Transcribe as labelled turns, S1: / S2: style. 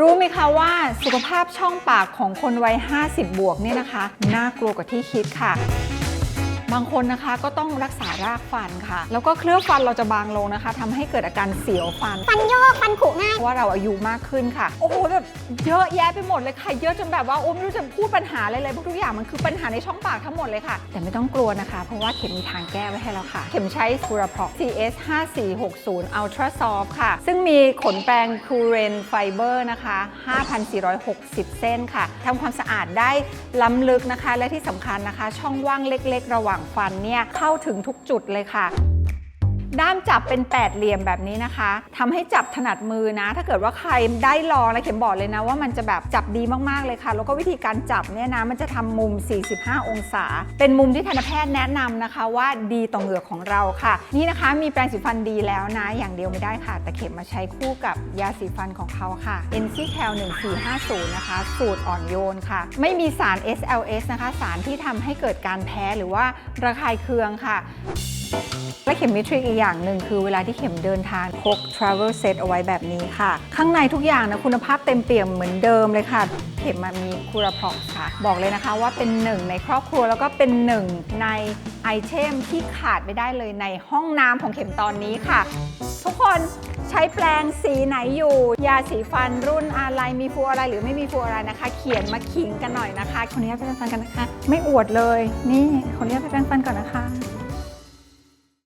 S1: รู้ไหมคะว่าสุขภาพช่องปากของคนวัย 50 บวกเนี่ยนะคะ น่ากลัวกว่าที่คิดค่ะ บางคนนะคะก็ต้องรักษารากฟันค่ะ แล้วก็เคลือบฟันเราจะบางลงนะคะทำให้เกิดอาการเสียวฟัน
S2: ฟันโยกฟันผุง่าย
S1: เพราะว่าเราอายุมากขึ้นค่ะ โอ้โหแบบเยอะแยะไปหมดเลยค่ะ เยอะจนแบบว่าโอ้ไม่รู้จะพูดปัญหาอะไรเลยเพราะทุกอย่างมันคือปัญหาในช่องปากทั้งหมดเลยค่ะ แต่ไม่ต้องกลัวนะคะ เพราะว่าเข็มมีทางแก้ไว้ให้แล้วค่ะ เข็มใช้คูราพอก CS 5460 Ultra Soft ค่ะ ซึ่งมีขนแปรงคูเรนไฟเบอร์นะคะ 5,460 เส้นค่ะทำความสะอาดได้ล้ำลึกนะคะ และที่สำคัญนะคะ ช่องว่างเล็ก ๆ ระหว่างฟันเนี่ยเข้าถึงทุกจุดเลยค่ะ ด้ามจับเป็นแปดเหลี่ยมแบบนี้นะคะทำให้จับถนัดมือนะ ถ้าเกิดว่าใครได้ลองนะเข็มบอกเลยนะว่ามันจะแบบจับดีมากๆเลยค่ะ แล้วก็วิธีการจับเนี่ยนะมันจะทำมุม 45 องศา เป็นมุมที่ทันตแพทย์แนะนำนะคะว่าดีต่อเหงือกของเราค่ะ นี่นะคะมีแปรงสีฟันดีแล้วนะ อย่างเดียวไม่ได้ค่ะ แต่เข็มมาใช้คู่กับยาสีฟันของเขาค่ะ e n c c a l 1450 นะคะ สูตรอ่อนโยนค่ะ ไม่มีสาร SLS นะคะ สารที่ทำให้เกิดการแพ้หรือว่าระคายเคืองค่ะ และเข็มมิทริกอีกอย่างหนึ่งคือเวลาที่เข็มเดินทางพก travel set เอาไว้แบบนี้ค่ะ ข้างในทุกอย่างนะคุณภาพเต็มเปี่ยมเหมือนเดิมเลยค่ะ เข็มมามีคูราพอกค่ะ บอกเลยนะคะว่าเป็นหนึ่งในครอบครัวแล้วก็เป็นหนึ่งในไอเทมที่ขาดไม่ได้เลยในห้องน้ำของเข็มตอนนี้ค่ะ ทุกคนใช้แปรงสีไหนอยู่ ยาสีฟันรุ่นอะไรมีฟูอะไรหรือไม่มีฟูอะไรนะคะ เขียนมาขิงกันหน่อยนะคะขออนุญาตไปแปรงฟันกันนะคะ ไม่อวดเลย นี่ขออนุญาตไปแปรงฟันก่อนนะคะ